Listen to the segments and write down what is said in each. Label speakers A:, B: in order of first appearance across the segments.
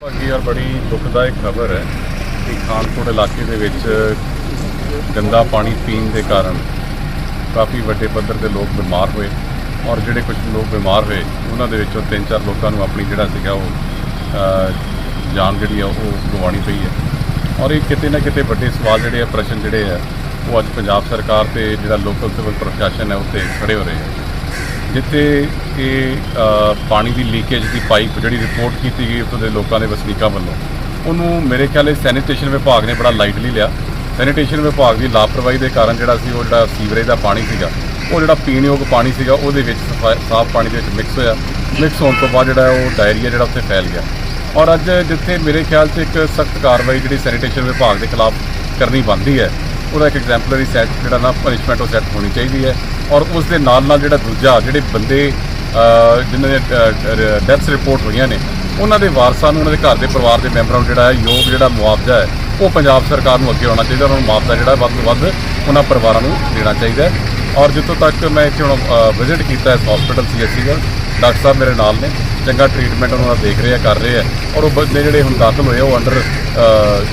A: ਭਾਗੀ ਔਰ ਬੜੀ ਦੁਖਦਾਇਕ ਖਬਰ ਹੈ ਕਿ ਖਾਨਪੁਰ ਇਲਾਕੇ ਦੇ ਵਿੱਚ ਗੰਦਾ ਪਾਣੀ ਪੀਣ ਦੇ ਕਾਰਨ ਕਾਫੀ ਵੱਡੇ ਪੱਧਰ ਦੇ ਲੋਕ ਬਿਮਾਰ ਹੋਏ ਔਰ ਜਿਹੜੇ ਕੁਝ ਲੋਕ ਬਿਮਾਰ ਹੋਏ, ਉਹਨਾਂ ਦੇ ਵਿੱਚੋਂ ਤਿੰਨ ਚਾਰ ਲੋਕਾਂ ਨੂੰ ਆਪਣੀ ਜਿਹੜਾ ਸੀਗਾ ਉਹ ਜਾਨ ਜਿਹੜੀ ਆ ਉਹ ਗਵਾਉਣੀ ਪਈ ਹੈ। ਔਰ ਇਹ ਕਿਤੇ ਨਾ ਕਿਤੇ ਵੱਡੇ ਸਵਾਲ ਜਿਹੜੇ ਆ, ਪ੍ਰਸ਼ਨ ਜਿਹੜੇ ਆ, ਉਹ ਅੱਜ ਪੰਜਾਬ ਸਰਕਾਰ ਤੇ ਜਿਹੜਾ ਲੋਕਲ ਸਿਵਲ ਪ੍ਰਸ਼ਾਸਨ ਹੈ ਉੱਤੇ ਖੜੇ ਹੋ ਰਹੇ ਆ। ਜਿੱਥੇ ਕਿ ਪਾਣੀ ਦੀ ਲੀਕੇਜ ਦੀ ਪਾਈਪ ਜਿਹੜੀ ਰਿਪੋਰਟ ਕੀਤੀ ਗਈ ਉੱਥੋਂ ਦੇ ਲੋਕਾਂ ਦੇ ਵਸਨੀਕਾਂ ਵੱਲੋਂ। ਉਹਨੂੰ ਮੇਰੇ ਖਿਆਲੇ ਸੈਨੀਟੇਸ਼ਨ ਵਿਭਾਗ ਨੇ ਬੜਾ ਲਾਈਟਲੀ ਲਿਆ। ਸੈਨੀਟੇਸ਼ਨ ਵਿਭਾਗ ਦੀ ਲਾਪਰਵਾਹੀ ਦੇ ਕਾਰਨ ਜਿਹੜਾ ਸੀ, ਉਹ ਜਿਹੜਾ ਸੀਵਰੇਜ ਦਾ ਪਾਣੀ ਸੀਗਾ, ਉਹ ਜਿਹੜਾ ਪੀਣਯੋਗ ਪਾਣੀ ਸੀਗਾ, ਉਹਦੇ ਵਿੱਚ ਸਫਾ- ਸਾਫ਼ ਪਾਣੀ ਦੇ ਵਿੱਚ ਮਿਕਸ ਹੋਇਆ। ਮਿਕਸ ਹੋਣ ਤੋਂ ਬਾਅਦ ਜਿਹੜਾ ਉਹ ਡਾਇਰੀਆ ਜਿਹੜਾ ਉੱਥੇ ਫੈਲ ਗਿਆ। ਔਰ ਅੱਜ ਜਿੱਥੇ ਮੇਰੇ ਖਿਆਲ 'ਚ ਇੱਕ ਸਖਤ ਕਾਰਵਾਈ ਜਿਹੜੀ ਸੈਨੀਟੇਸ਼ਨ ਵਿਭਾਗ ਦੇ ਖਿਲਾਫ ਕਰਨੀ ਬਣਦੀ ਹੈ ਉਹਦਾ ਇੱਕ ਐਗਜ਼ੈਂਪਲਰੀ ਸੈੱਟ ਜਿਹੜਾ ਨਾ ਪਨਿਸ਼ਮੈਂਟ ਉਹ ਸੈੱਟ ਹੋਣੀ ਚਾਹੀਦੀ ਹੈ ਔਰ ਉਸ ਦੇ ਨਾਲ ਨਾਲ ਜਿਹੜਾ ਦੂਜਾ ਜਿਹੜੇ ਬੰਦੇ ਅ, ਜਿਨ੍ਹਾਂ ਦੇ ਡੈਥਸ ਰਿਪੋਰਟ ਹੋਈਆਂ ਨੇ ਉਹਨਾਂ ਦੇ ਵਾਰਸਾਂ ਨੂੰ ਉਹਨਾਂ ਦੇ ਘਰ ਦੇ ਪਰਿਵਾਰ ਦੇ ਮੈਂਬਰਾਂ ਨੂੰ ਜਿਹੜਾ ਹੈ ਯੋਗ ਜਿਹੜਾ ਮੁਆਵਜ਼ਾ ਹੈ ਉਹ ਪੰਜਾਬ ਸਰਕਾਰ ਨੂੰ ਅੱਗੇ ਆਉਣਾ ਚਾਹੀਦਾ ਉਹਨਾਂ ਨੂੰ ਮੁਆਵਜ਼ਾ ਜਿਹੜਾ ਵੱਧ ਤੋਂ ਵੱਧ ਉਹਨਾਂ ਪਰਿਵਾਰਾਂ ਨੂੰ ਦੇਣਾ ਚਾਹੀਦਾ ਔਰ ਜਿੱਥੋਂ ਤੱਕ ਮੈਂ ਇੱਥੇ ਹੁਣ ਵਿਜ਼ਿਟ ਕੀਤਾ ਇਸ ਹਸਪੀਟਲ ਸੀਐਚਸੀ ਦਾ ਡਾਕਟਰ ਸਾਹਿਬ ਮੇਰੇ ਨਾਲ ਨੇ, ਚੰਗਾ ਟ੍ਰੀਟਮੈਂਟ ਉਹਨਾਂ ਦਾ ਦੇਖ ਰਹੇ ਆ, ਕਰ ਰਹੇ ਆ। ਔਰ ਉਹ ਬੰਦੇ ਜਿਹੜੇ ਹੁਣ ਦਾਖਲ ਹੋਏ ਉਹ ਅੰਡਰ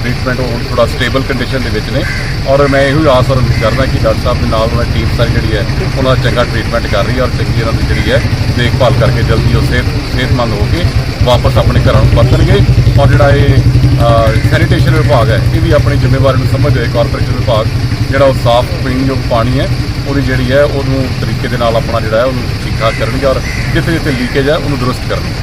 A: ਟ੍ਰੀਟਮੈਂਟ ਉਹ ਹੁਣ ਥੋੜਾ ਸਟੇਬਲ ਕੰਡੀਸ਼ਨ ਦੇ ਵਿੱਚ ਨੇ। ਔਰ ਮੈਂ ਇਹੋ ਹੀ ਆਸ ਔਰ ਕਰਦਾ ਕਿ ਡਾਕਟਰ ਸਾਹਿਬ ਦੇ ਨਾਲ ਉਹਨਾਂ ਦੀ ਟੀਮ ਸਾਰੀ ਜਿਹੜੀ ਹੈ, ਉਹਨਾਂ ਦਾ ਚੰਗਾ ਟ੍ਰੀਟਮੈਂਟ ਕਰ ਰਹੀ ਹੈ ਔਰ ਚੰਗੀ ਉਹਨਾਂ ਦੀ ਜਿਹੜੀ ਹੈ ਦੇਖਭਾਲ ਕਰਕੇ ਜਲਦੀ ਉਹ ਸਿਹਤ, ਸਿਹਤਮੰਦ ਹੋ ਕੇ ਵਾਪਸ ਆਪਣੇ ਘਰਾਂ ਨੂੰ ਪਰਤਣਗੇ। ਔਰ ਜਿਹੜਾ ਇਹ ਸੈਨੀਟੇਸ਼ਨ ਵਿਭਾਗ ਹੈ, ਇਹ ਵੀ ਆਪਣੀ ਜ਼ਿੰਮੇਵਾਰੀ ਨੂੰ ਸਮਝ ਹੋਏ ਕਾਰਪੋਰੇਸ਼ਨ ਵਿਭਾਗ ਜਿਹੜਾ ਉਹ ਸਾਫ਼, ਪੀਣਯੋਗ ਪਾਣੀ ਹੈ ਉਹਦੀ ਜਿਹੜੀ ਹੈ ਉਹਨੂੰ ਤਰੀਕੇ ਦੇ ਨਾਲ ਆਪਣਾ ਜਿਹੜਾ ਹੈ ਉਹਨੂੰ ਠੀਕ ਠਾਕ ਕਰਨਗੇ ਔਰ ਜਿੱਥੇ ਜਿੱਥੇ ਲੀਕੇਜ ਹੈ ਉਹਨੂੰ ਦਰੁਸਤ ਕਰਨਗੇ।